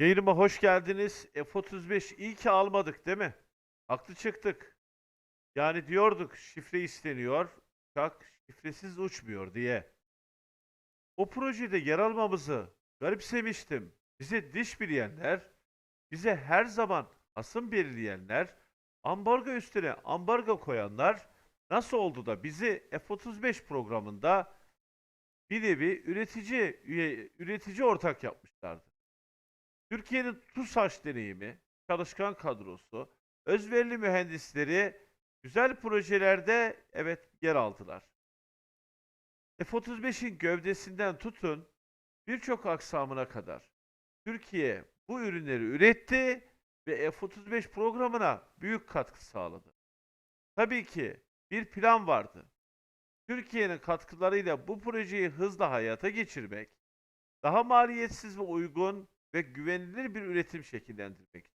Yayınıma hoş geldiniz. F-35 iyi ki almadık değil mi? Haklı çıktık. Yani diyorduk şifre isteniyor, uçak şifresiz uçmuyor diye. O projede yer almamızı garipsemiştim. Bize diş bileyenler, bize her zaman asım belirleyenler, ambargo üstüne ambargo koyanlar nasıl oldu da bizi F-35 programında bir nevi üretici üretici ortak yapmışlardı. Türkiye'nin TUSAŞ deneyimi, çalışkan kadrosu, özverili mühendisleri güzel projelerde evet yer aldılar. F-35'in gövdesinden tutun birçok aksamına kadar Türkiye bu ürünleri üretti ve F-35 programına büyük katkı sağladı. Tabii ki bir plan vardı. Türkiye'nin katkılarıyla bu projeyi hızla hayata geçirmek, daha maliyetsiz ve uygun ve güvenilir bir üretim şekillendirmek.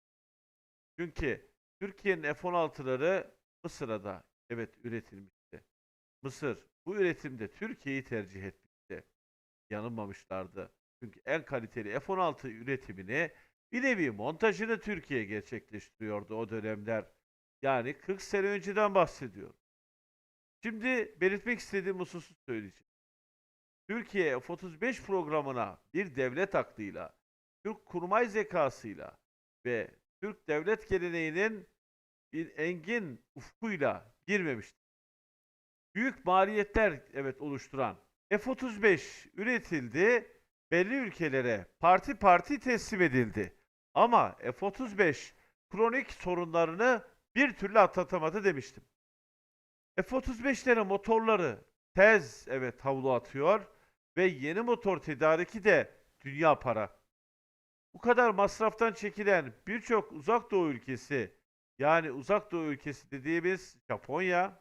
Çünkü Türkiye'nin F-16'ları Mısır'a da evet üretilmişti. Mısır bu üretimde Türkiye'yi tercih etmişti. Yanılmamışlardı. Çünkü en kaliteli F-16 üretimini bir nevi montajını Türkiye gerçekleştiriyordu o dönemler. Yani 40 sene önceden bahsediyorum. Şimdi belirtmek istediğim hususu söyleyeceğim. Türkiye F-35 programına bir devlet aklıyla, Türk kurmay zekasıyla ve Türk devlet geleneğinin bir engin ufkuyla girmemiştir. Büyük maliyetler evet oluşturan F-35 üretildi, belli ülkelere parti parti teslim edildi. Ama F-35 kronik sorunlarını bir türlü atlatamadı demiştim. F-35'lerin motorları tez evet havlu atıyor ve yeni motor tedariki de dünya para. Bu kadar masraftan çekilen birçok uzak doğu ülkesi yani uzak doğu ülkesi dediğimiz Japonya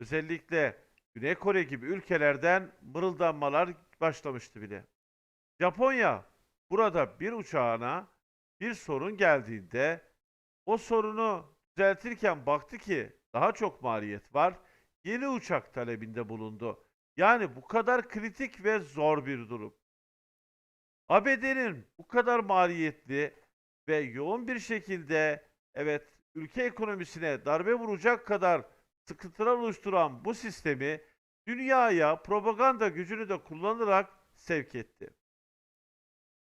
özellikle Güney Kore gibi ülkelerden mırıldanmalar başlamıştı bile. Japonya burada bir uçağına bir sorun geldiğinde o sorunu düzeltirken baktı ki daha çok maliyet var. Yeni uçak talebinde bulundu. Yani bu kadar kritik ve zor bir durum. ABD'nin bu kadar maliyetli ve yoğun bir şekilde evet ülke ekonomisine darbe vuracak kadar sıkıntılar oluşturan bu sistemi dünyaya propaganda gücünü de kullanarak sevk etti.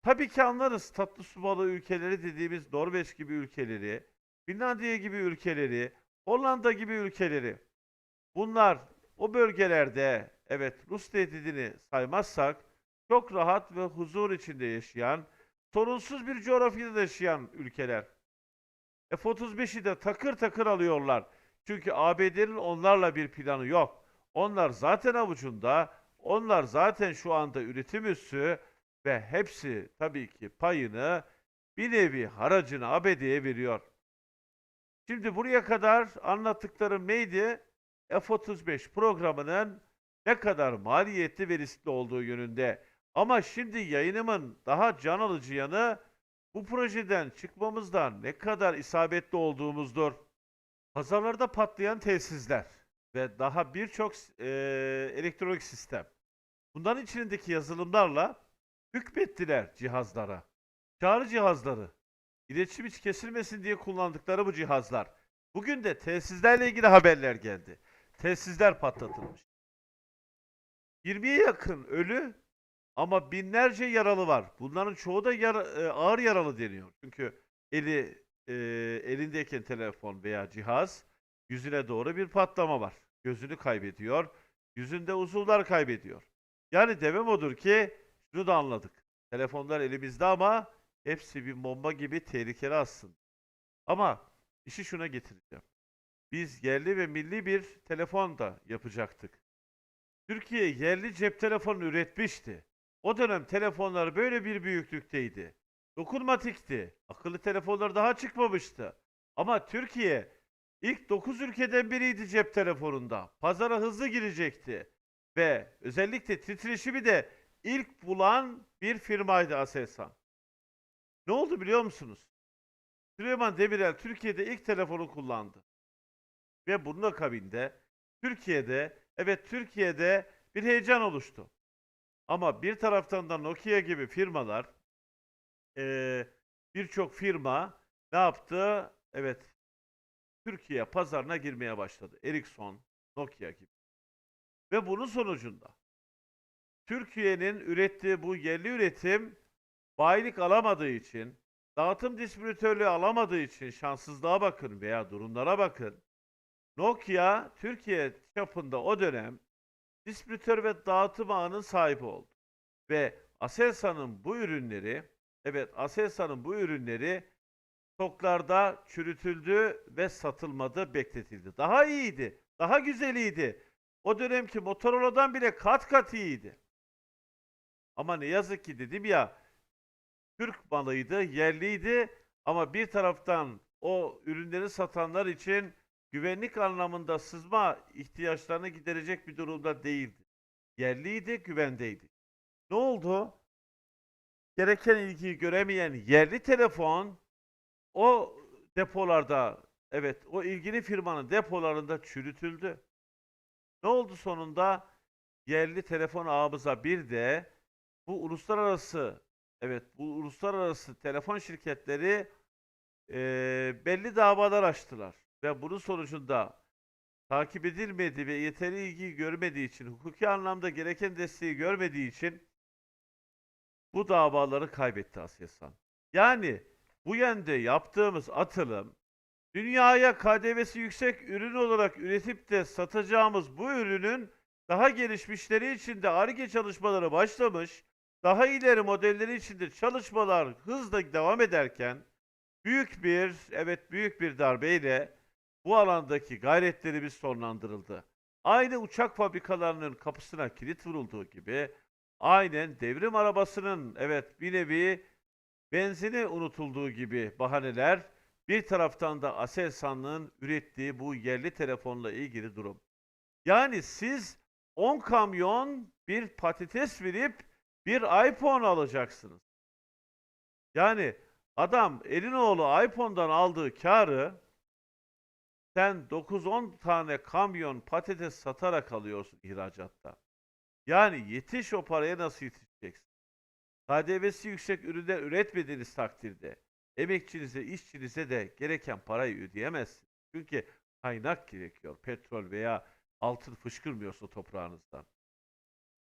Tabii ki anlarız tatlı su balığı ülkeleri dediğimiz Norveç gibi ülkeleri, Finlandiya gibi ülkeleri, Hollanda gibi ülkeleri. Bunlar o bölgelerde evet Rus tehdidini saymazsak çok rahat ve huzur içinde yaşayan, sorunsuz bir coğrafyada yaşayan ülkeler. F-35'i de takır takır alıyorlar. Çünkü ABD'nin onlarla bir planı yok. Onlar zaten avucunda, onlar zaten şu anda üretim üssü ve hepsi tabii ki payını bir nevi haracını ABD'ye veriyor. Şimdi buraya kadar anlattıklarım neydi? F-35 programının ne kadar maliyetli ve riskli olduğu yönünde. Ama şimdi yayınımın daha can alıcı yanı bu projeden çıkmamızdan ne kadar isabetli olduğumuzdur. Pazarlarda patlayan tesisler ve daha birçok eee, elektronik sistem. Bunların içindeki yazılımlarla hükmettiler cihazlara. Çağrı cihazları. İletişim hiç kesilmesin diye kullandıkları bu cihazlar. Bugün de tesislerle ilgili haberler geldi. Tesisler patlatılmış. 20'ye yakın ölü ama binlerce yaralı var. Bunların çoğu da yara- e, ağır yaralı deniyor. Çünkü eli e, elindeyken telefon veya cihaz yüzüne doğru bir patlama var. Gözünü kaybediyor. Yüzünde uzuvlar kaybediyor. Yani demem odur ki şunu da anladık. Telefonlar elimizde ama hepsi bir bomba gibi tehlikeli aslında. Ama işi şuna getireceğim. Biz yerli ve milli bir telefon da yapacaktık. Türkiye yerli cep telefonu üretmişti. O dönem telefonlar böyle bir büyüklükteydi. Dokunmatikti. Akıllı telefonlar daha çıkmamıştı. Ama Türkiye ilk 9 ülkeden biriydi cep telefonunda. Pazara hızlı girecekti. Ve özellikle titreşimi de ilk bulan bir firmaydı Aselsan. Ne oldu biliyor musunuz? Süleyman Demirel Türkiye'de ilk telefonu kullandı. Ve bunun akabinde Türkiye'de, evet Türkiye'de bir heyecan oluştu. Ama bir taraftan da Nokia gibi firmalar eee, birçok firma ne yaptı? Evet, Türkiye pazarına girmeye başladı. Ericsson, Nokia gibi. Ve bunun sonucunda Türkiye'nin ürettiği bu yerli üretim bayilik alamadığı için, dağıtım distribütörlüğü alamadığı için şanssızlığa bakın veya durumlara bakın. Nokia Türkiye çapında o dönem distribütör ve dağıtım ağının sahibi oldu. Ve Aselsan'ın bu ürünleri, evet Aselsan'ın bu ürünleri stoklarda çürütüldü ve satılmadı, bekletildi. Daha iyiydi, daha güzeliydi. O dönemki Motorola'dan bile kat kat iyiydi. Ama ne yazık ki dedim ya, Türk malıydı, yerliydi ama bir taraftan o ürünleri satanlar için güvenlik anlamında sızma ihtiyaçlarını giderecek bir durumda değildi. Yerliydi, güvendeydi. Ne oldu? Gereken ilgiyi göremeyen yerli telefon o depolarda, evet o ilgili firmanın depolarında çürütüldü. Ne oldu sonunda? Yerli telefon ağımıza bir de bu uluslararası, evet bu uluslararası telefon şirketleri eee, belli davalar açtılar. Ve bunun sonucunda takip edilmedi ve yeteri ilgi görmediği için, hukuki anlamda gereken desteği görmediği için bu davaları kaybetti Aselsan. Yani bu yönde yaptığımız atılım dünyaya KDV'si yüksek ürün olarak üretip de satacağımız bu ürünün daha gelişmişleri için de ARGE çalışmaları başlamış, daha ileri modelleri için de çalışmalar hızla devam ederken büyük bir, evet büyük bir darbeyle bu alandaki gayretlerimiz sonlandırıldı. Aynı uçak fabrikalarının kapısına kilit vurulduğu gibi aynen devrim arabasının evet bir nevi benzini unutulduğu gibi bahaneler bir taraftan da Aselsan'ın ürettiği bu yerli telefonla ilgili durum. Yani siz 10 kamyon bir patates verip bir iPhone alacaksınız. Yani adam Elinoğlu iPhone'dan aldığı karı sen 9-10 tane kamyon patates satarak alıyorsun ihracatta. Yani yetiş o paraya nasıl yetişeceksin? KDV'si yüksek ürünler üretmediğiniz takdirde emekçinize, işçinize de gereken parayı ödeyemezsin. Çünkü kaynak gerekiyor. Petrol veya altın fışkırmıyorsa toprağınızdan.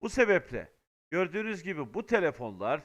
Bu sebeple gördüğünüz gibi bu telefonlar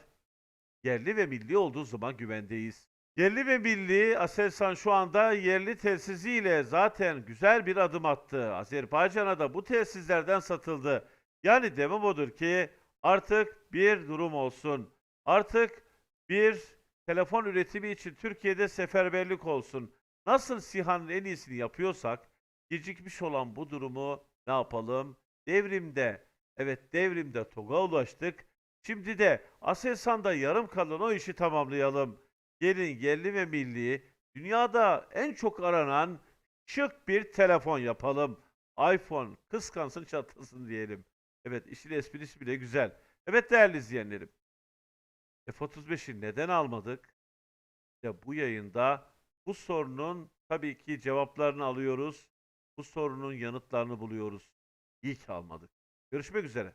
yerli ve milli olduğu zaman güvendeyiz. Yerli ve milli Aselsan şu anda yerli telsiziyle zaten güzel bir adım attı. Azerbaycan'a da bu telsizlerden satıldı. Yani demem odur ki artık bir durum olsun. Artık bir telefon üretimi için Türkiye'de seferberlik olsun. Nasıl SİHA'nın en iyisini yapıyorsak gecikmiş olan bu durumu ne yapalım? Devrimde, evet devrimde TOG'a ulaştık. Şimdi de Aselsan'da yarım kalan o işi tamamlayalım. Gelin yerli ve milli dünyada en çok aranan şık bir telefon yapalım. iPhone kıskansın çatlasın diyelim. Evet işin esprisi bile güzel. Evet değerli izleyenlerim. F-35'i neden almadık? İşte bu yayında bu sorunun tabii ki cevaplarını alıyoruz. Bu sorunun yanıtlarını buluyoruz. İyi ki almadık. Görüşmek üzere.